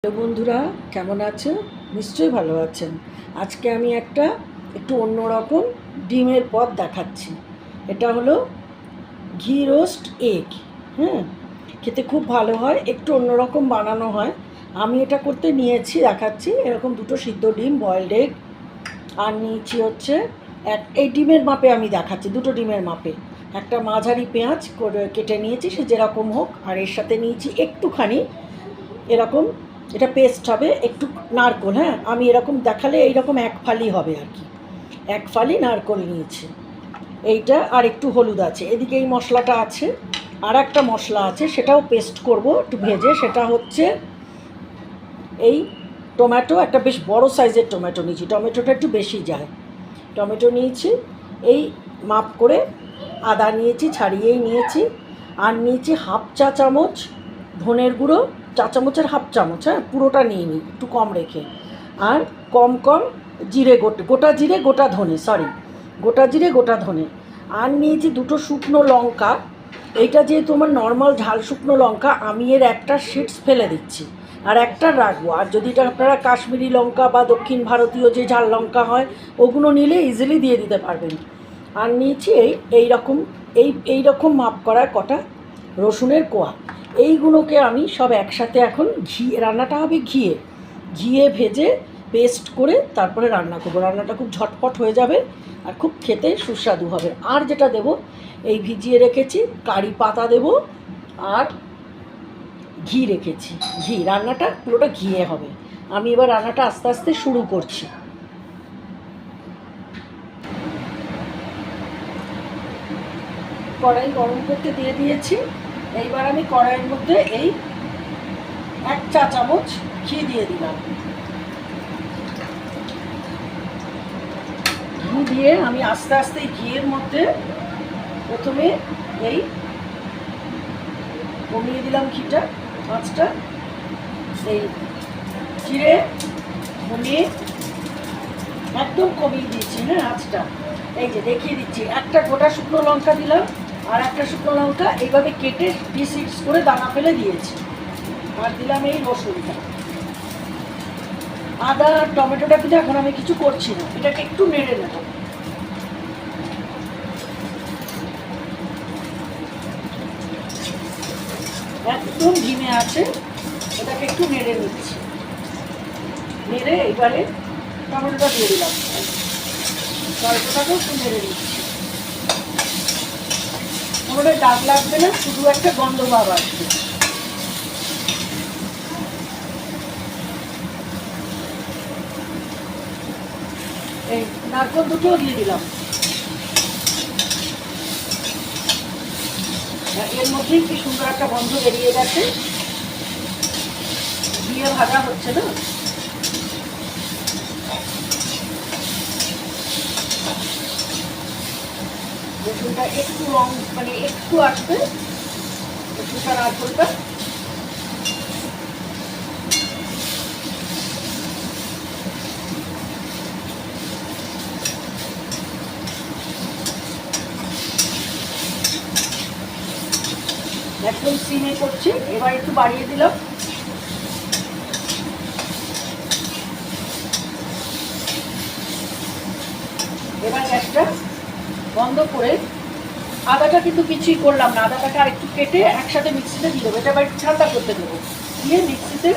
Hello বন্ধুরা, কেমন আছো? নিশ্চয়ই ভালো আছেন। আজকে আমি একটা একটু অন্যরকম ডিমের পদ দেখাচ্ছি। এটা হলো ঘি রোস্ট এগ হ্যাঁ? খেতে খুব ভালো হয়, একটু অন্যরকম বানানো হয়। আমি এটা করতে নিয়েছি, দেখাচ্ছি। এরকম দুটো সিদ্ধ ডিম বয়েলড এগ আর নিয়েছি হচ্ছে এক, এই ডিমের মাপে আমি দেখাচ্ছি, দুটো ডিমের মাপে। একটা মাঝারি পেঁয়াজ কেটে নিয়েছি, সে যেরকম হোক, আর এর সাথে নিয়েছি একটুখানি এরকম এটা পেস্ট হবে, একটু নারকোল হ্যাঁ? আমি এরকম দেখালে এইরকম এক ফালি হবে আর কি। এক ফালি নারকোল নিয়েছি। এইটা আর একটু হলুদ আছে। এদিকে এই মশলাটা আছে, আর একটা মশলা আছে, সেটাও পেস্ট করব একটু ভেজে। সেটা হচ্ছে এই টমেটো, একটা বেশ বড় সাইজের টমেটো নিয়েছি। টমেটোটা একটু বেশি যায়। টমেটো নিয়েছি, এই মাপ করে আদা নিয়েছি, ছাড়িয়েই নিয়েছি। আর নিয়েছি হাফ চা চামচ ধনের গুঁড়ো চা চামচের হাফ চামচ হ্যাঁ পুরোটা নিয়ে নিই, একটু কম রেখে। আর কম কম জিরে, গোটা গোটা জিরে, গোটা ধনে সরি গোটা জিরে, গোটা ধনে। আর নিয়েছি দুটো শুকনো লঙ্কা। এইটা যেহেতু আমার নর্মাল ঝাল শুকনো লঙ্কা, আমি এর একটা শিটস ফেলে দিচ্ছি। আর একটা রাখব। আর যদি এটা আপনারা কাশ্মীরি লঙ্কা বা দক্ষিণ ভারতীয় যে ঝাল লঙ্কা হয়, ওগুলো নিলে ইজিলি দিয়ে দিতে পারবেন। আর নিয়েছি এই, এইরকম, এই এই রকম মাপ করা কটা? রসুনের কোয়া। এইগুলোকে আমি সব একসাথে এখন ঘি, রান্নাটা হবে ঘিয়ে। ঘিয়ে ভেজে পেস্ট করে তারপরে রান্না করব। রান্নাটা খুব ঝটপট হয়ে যাবে আর খুব খেতে সুস্বাদু হবে। আর যেটা দেব, এই ভিজিয়ে রেখেছি, কারি পাতা দেব আর ঘি রেখেছি। ঘি, রান্নাটা পুরোটা ঘিয়ে হবে। আমি এবার রান্নাটা আস্তে আস্তে শুরু করছি। কড়াই গরম করতে দিয়ে দিয়েছি। এইবার আমি কড়াইয়ের মধ্যে এই এক চা চামচ ঘি দিয়ে দিলাম। ঘি দিয়ে আমি আস্তে আস্তে ঘিয়ের মধ্যে প্রথমে এই কমিয়ে দিলাম ঘিটা, মাছটা। এই জিরে কমিয়ে একদম কমিয়ে দিয়েছি হ্যাঁ আঁচটা। এই যে দেখিয়ে দিচ্ছি, একটা গোটা শুকনো লঙ্কা দিলাম। আর একটা শুকনো লঙ্কা এইভাবে কেটে পিস করে দানা ফেলে দিয়েছি। আর দিলাম এই রসুনটা আদা আর টমেটোটা কিন্তু এখন আমি কিছু করছি না, এটাকে একটু নেড়ে নেব। একদম ঝিমে আছে, এটাকে একটু নেড়ে নিচ্ছি। নেড়ে এবারে টমেটোটা দিয়ে দিলাম। টমেটোটাকেও একটু নেড়ে নিচ্ছি। কোনোটাই দাগ লাগবে না, শুধু একটা গন্ধ ভাব আসবে। এই নারকল দুটোও দিয়ে দিলাম। এর মধ্যেই কি সুন্দর একটা গন্ধ বেরিয়ে গেছে। দিয়ে ভাজা হচ্ছে না? রসুনটা একটু রং মানে একটু আসবে রসুনটা নারকলটা একদম সিমে করছি, এবার একটু বাড়িয়ে দিলাম এবার গ্যাসটা বন্ধ করে আদাটা কিন্তু কিছুই করলাম না। আদাটাকে আর একটু কেটে একসাথে মিক্সিতে দিয়ে দেবো। এটা আবার ঠান্ডা করতে দেবো। দিয়ে মিক্সিতে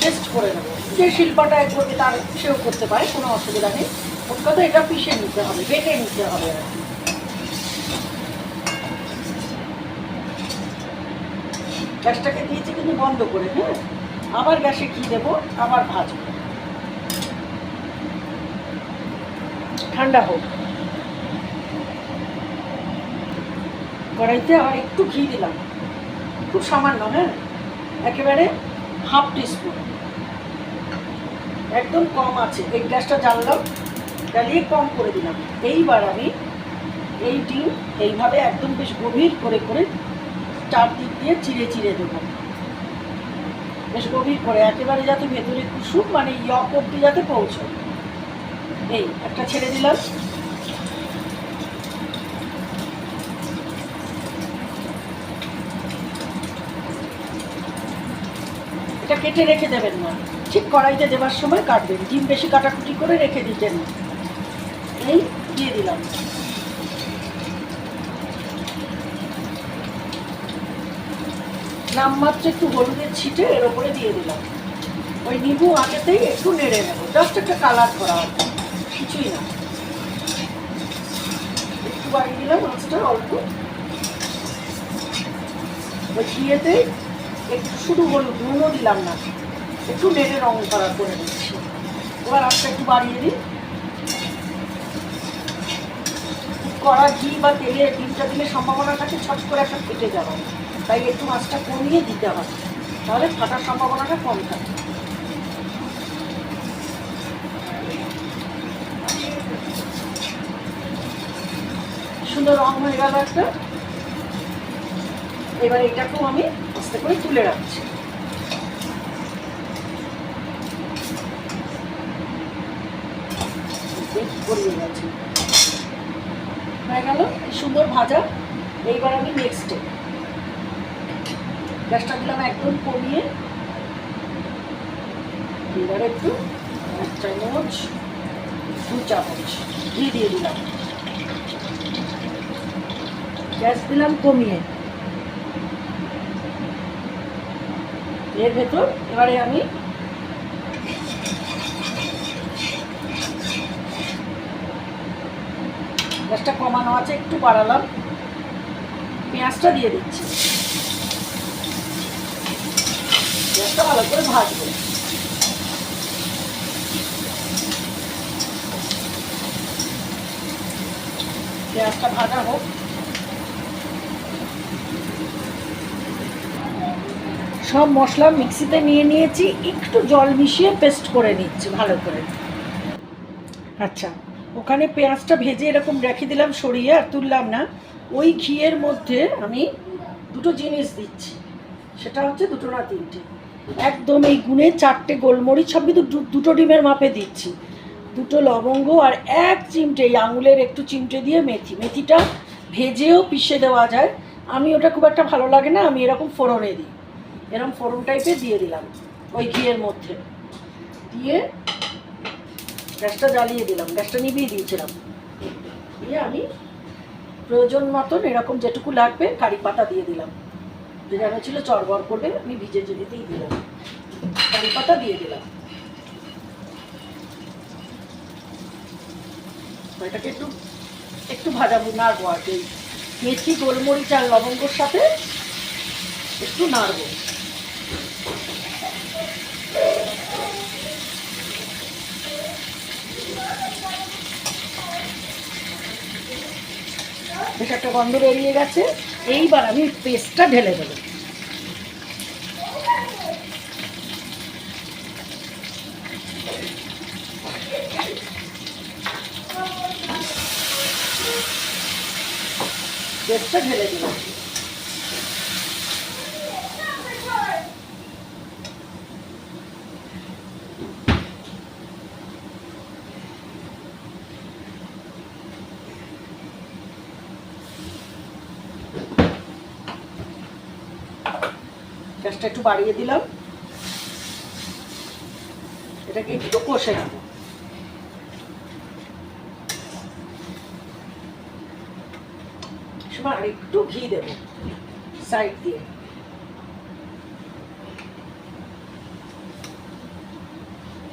পেস্ট করে নেব। যে শিল্পাটা করবে তার সেও করতে পারে, কোনো অসুবিধা নেই। ওর কথা এটা পিষে নিতে হবে, বেটে নিতে হবে। কি গ্যাসটাকে দিয়েছি কিন্তু বন্ধ করে হ্যাঁ? আবার গ্যাসে ঘি দেবো, আবার ভাজবো। ঠান্ডা হোক। কড়াইতে আবার একটু ঘি দিলাম। খুব সামান্য হ্যাঁ? একেবারে হাফ টিস্পুন। একদম কম আছে। এই গ্যাসটা জ্বাললাম, জ্বালিয়ে কম করে দিলাম। এইবার আমি এই ডিম এইভাবে একদম বেশ গভীর করে করে চারদিক দিয়ে চিড়ে চিড়ে দেবো। বেশ গভীর করে, একেবারে যাতে ভেতরে কুসুম মানে ইয়ক অব্দি যাতে পৌঁছয়। এই, একটা ছেড়ে দিলাম। এটা কেটে রেখে দেবেন না। ঠিক কড়াইতে দেবার সময় কাটবেন। ডিম বেশি কাটাকুটি করে রেখে দিতেন। এই দিয়ে দিলাম। নামমাত্র একটু হলুদের ছিটে এর ওপরে দিয়ে দিলাম। ওই নিবু আগেতেই একটু নেড়ে নেব। জাস্ট একটা কালার করা হবে কিছুই না। একটু বাড়িয়ে দিলাম মাছটা অল্প। ওই ঘিয়েতে একটু শুধু হলুদ, নুনও দিলাম না। একটু নেড়ে রং করা করে দিচ্ছি এবার আস্তে একটু বাড়িয়ে দিই। কড়া ঘি বা তেলে ডিমটা দিলে সম্ভাবনা থাকে, ছট করে একটা ফেটে যাওয়া। তাই একটু মাছটা কমিয়ে দিতে হবে। তাহলে ফাটার সম্ভাবনাটা কম থাকে। সুন্দর রং হয়ে গেল একটা। এবার এটাকেও আমি আস্তে করে তুলে রাখছি। হয়ে গেল সুন্দর ভাজা। এইবার আমি নেক্সটে গ্যাসটা দিলাম একদম কমিয়ে। এবার একটু এক চামচ, দু চামচ ঘি দিয়ে দিলাম। গ্যাস দিলাম কমিয়ে। এর ভেতর এবারে আমি গ্যাসটা কমানো আছে, একটু বাড়ালাম। পেঁয়াজটা দিয়ে দিচ্ছি। পেঁয়াজটা ভালো করে ভাজবো। পেঁয়াজটা ভাজা হোক। সব মশলা মিক্সিতে নিয়ে নিয়েছি, একটু জল মিশিয়ে পেস্ট করে নিচ্ছি, ভালো করে। আচ্ছা ওখানে পেঁয়াজটা ভেজে এরকম রেখে দিলাম সরিয়ে, আর তুললাম না। ওই ঘিয়ের মধ্যে আমি দুটো জিনিস দিচ্ছি, সেটা হচ্ছে দুটো না তিনটে। একদম এই গুনে চারটে গোলমরিচ, সব কিন্তু দুটো ডিমের মাপে দিচ্ছি। দুটো লবঙ্গ আর এক চিমটে, এই আঙুলের একটু চিমটে দিয়ে মেথি। মেথিটা ভেজেও পিষে দেওয়া যায়। আমি ওটা খুব একটা ভালো লাগে না, আমি এরকম ফোড়নে দিই। এরকম ফোড়ন টাইপে দিয়ে দিলাম, ওই ঘিয়ের মধ্যে। দিয়ে গ্যাসটা জ্বালিয়ে দিলাম, গ্যাসটা নিভিয়ে দিয়েছিলাম। দিয়ে আমি প্রয়োজন মতন এরকম যেটুকু লাগবে কারি পাতা দিয়ে দিলাম। যেন ছিল চড়বড় করবে আমি ভিজে জেলিতেই দিলাম। কারি পাতা দিয়ে দিলাম। এটাকে একটু একটু ভাজাবো নাড়বো আর কি। মেথি, গোলমরিচ আর লবঙ্গর সাথে একটু নাড়বো। বেশ একটা গন্ধ বেরিয়ে গেছে। এইবার আমি পেস্টটা ঢেলে দেবো। পেস্টটা ঢেলে দিলাম। গ্যাসটা একটু বাড়িয়ে দিলাম। এটাকে একটু কষে নেব। আর একটু ঘি দেব সাইড দিয়ে।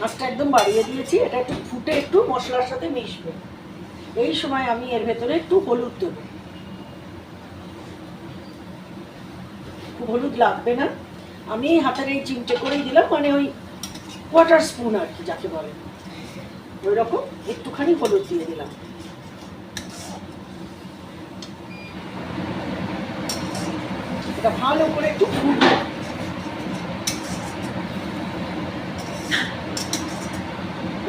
মাছটা একদম বাড়িয়ে দিয়েছি, এটা একটু ফুটে একটু মশলার সাথে মিশবে। এই সময় আমি এর ভেতরে একটু হলুদ দেবো। হলুদ লাগবে না। আমি হাতের এই চিমটে করেই দিলাম মানে ওই কোয়ার্টার স্পুন আর কি, যাকে বলে। ওই রকম একটুখানি হলুদ দিয়ে দিলাম। এটা ভালো করে একটু ফুটবে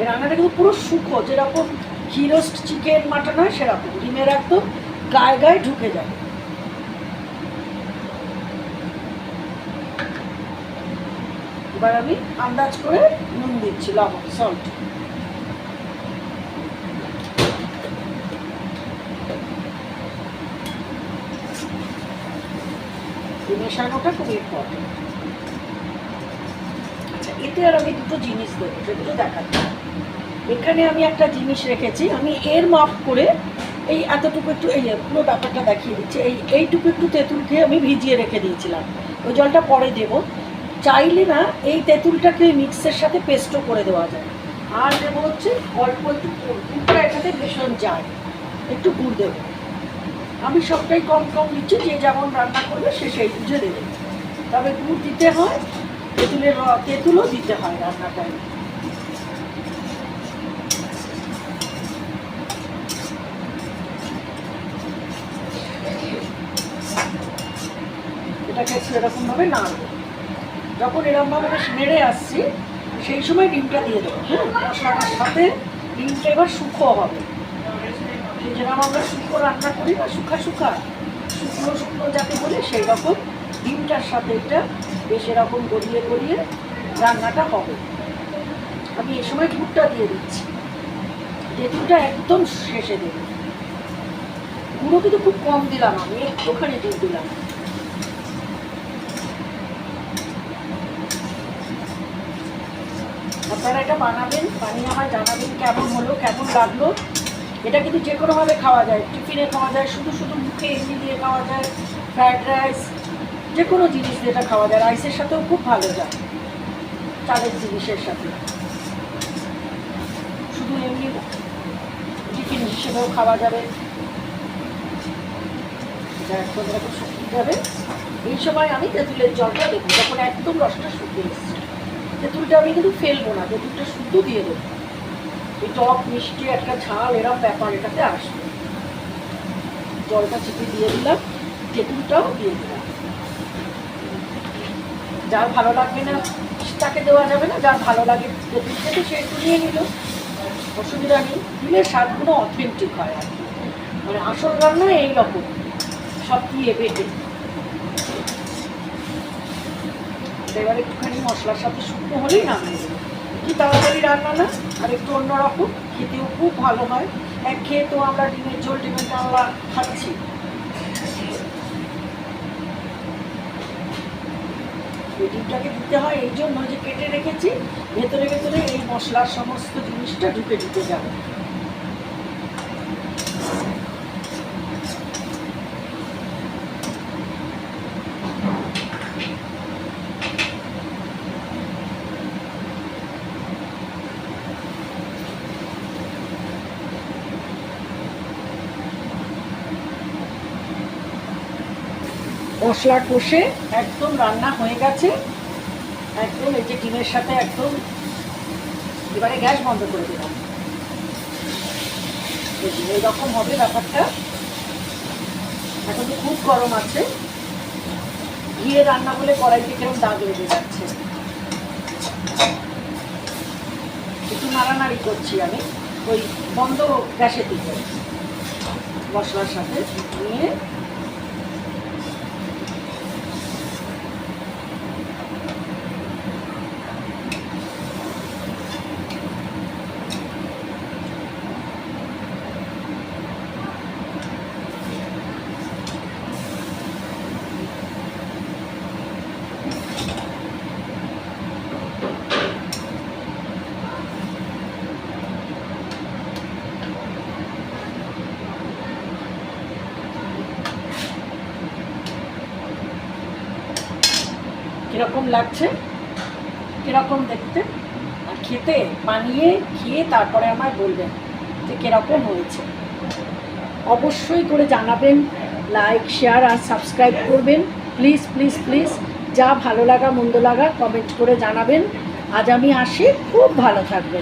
রান্নাটা কিন্তু পুরো শুকো, যেরকম ঘি রোস্ট চিকেন মাটন হয় সেরকম। ডিমের একদম গায়ে গায়ে ঢুকে যাবে এবার আমি আন্দাজ করে নুন দিচ্ছি, লবণ সল্ট মেশানোটা খুব ইম্পর্টেন্ট এতে আর আমি দুটো জিনিস দেবো, সেগুলো দেখাচ্ছি। এখানে আমি একটা জিনিস রেখেছি, আমি এর মাপ করে এই এতটুকু একটু, এই পুরো ব্যাপারটা দেখিয়ে দিচ্ছি। এই, এইটুকু একটু তেঁতুল খেয়ে আমি ভিজিয়ে রেখে দিয়েছিলাম। ওই জলটা পরে দেব। চাইলে না এই তেঁতুলটাকে মিক্সের সাথে পেস্টও করে দেওয়া যায়। আর দেবো হচ্ছে অল্প একটু গুড়। গুড়টা এটাতে ভীষণ যায়। একটু গুড় দেবো। আমি সবটাই কম কম দিচ্ছি যে যেমন রান্না করবে সে সেই বুঝে দেবে। তবে গুড় দিতে হয়, তেঁতুলের তেঁতুলও দিতে হয় রান্নাটায়। এটাকে একটু এরকমভাবে নাড়বো। যখন এরকমভাবে বেশ নেড়ে আসছি, সেই সময় ডিমটা দিয়ে দেবো হ্যাঁ? সাথে ডিমটা এবার শুকো হবে। সেই যেরকম আমরা শুকো রান্না করি না, শুকা শুকা, শুকনো শুকনো যাকে বলি, সেই রকম ডিমটার সাথে এটা বেশ এরকম গড়িয়ে গড়িয়ে রান্নাটা হবে। আমি এই সময় দুধটা দিয়ে দিচ্ছি। তেঁতুলটা একদম শেষে দেবো। গুঁড়ো কিন্তু খুব কম দিলাম আমি, একটুখানি দুধ দিলাম। আপনারা এটা বানাবেন, বানিয়ে আমায় জানাবেন কেমন হলো, কেমন লাগল। এটা কিন্তু যে কোনোভাবে খাওয়া যায়, টিফিনে খাওয়া যায়, শুধু শুধু মুখে এমনি দিয়ে খাওয়া যায় ফ্রায়েড রাইস যে কোনো জিনিস দিয়ে এটা খাওয়া যায়। রাইসের সাথেও খুব ভালো যায়, চালের জিনিসের সাথে। শুধু এমনি টিফিন হিসেবেও খাওয়া যাবে। এটা একদম শুকিয়ে যাবে। এই সময় আমি তেঁতুলের জলটা দেবো, যখন একদম রসটা শুকিয়ে এসছে। তেঁতুলটা আমি কিন্তু ফেলব না তেঁতুলটা শুদ্ধ দিয়ে দেবো। এই টক, মিষ্টি, একটা ঝাল এরকম ব্যাপার এটাতে আসবে। জলটা চিপে দিয়ে দিলাম তেঁতুলটাও দিয়ে দিলাম। যার ভালো লাগবে না তাকে দেওয়া যাবে না, যার ভালো লাগে তেঁতুল খেতে সে একটু নিয়ে নিল। অসুবিধা নেই, দিলে স্বাদগুলো অথেন্টিক হয় আর মানে আসল রান্না এইরকম, সব দিয়ে বেটে। এবার একটুখানি মশলার সাথে শুকনো হলেই নামিয়ে দেবো। কি তাড়াতাড়ি রান্না না, আর একটু অন্যরকম। খেতেও খুব ভালো হয়। এক খেয়ে তো আমরা ডিমের ঝোল, ডিমের ডালনা খাচ্ছি। ডিমটাকে দিতে হয় এই জন্য যে কেটে রেখেছি, ভেতরে ভেতরে এই মশলার সমস্ত জিনিসটা ঢুকে ঢুকে যাবে। মশলা কষে একদম রান্না হয়ে গেছে। একদম এই যে ডিমের সাথে একদম এবারে গ্যাস বন্ধ করে দিলাম। এইরকম হবে ব্যাপারটা। এখন তো খুব গরম আছে। ঘিয়ে রান্না হলে কড়াইতে কীরকম দাগ লেগে যাচ্ছে? একটু নাড়ানাড়ি করছি আমি। ওই বন্ধ গ্যাসের দিকে মশলার সাথে নিয়ে কীরকম লাগছে? কীরকম দেখতে? আর খেতে, বানিয়ে খেয়ে তারপরে আমায় বলবেন যে কীরকম হয়েছে। অবশ্যই করে জানাবেন লাইক শেয়ার আর সাবস্ক্রাইব করবেন। প্লিজ প্লিজ প্লিজ যা ভালো লাগা, মন্দ লাগা কমেন্ট করে জানাবেন। আজ আমি আসি, খুব ভালো থাকবেন।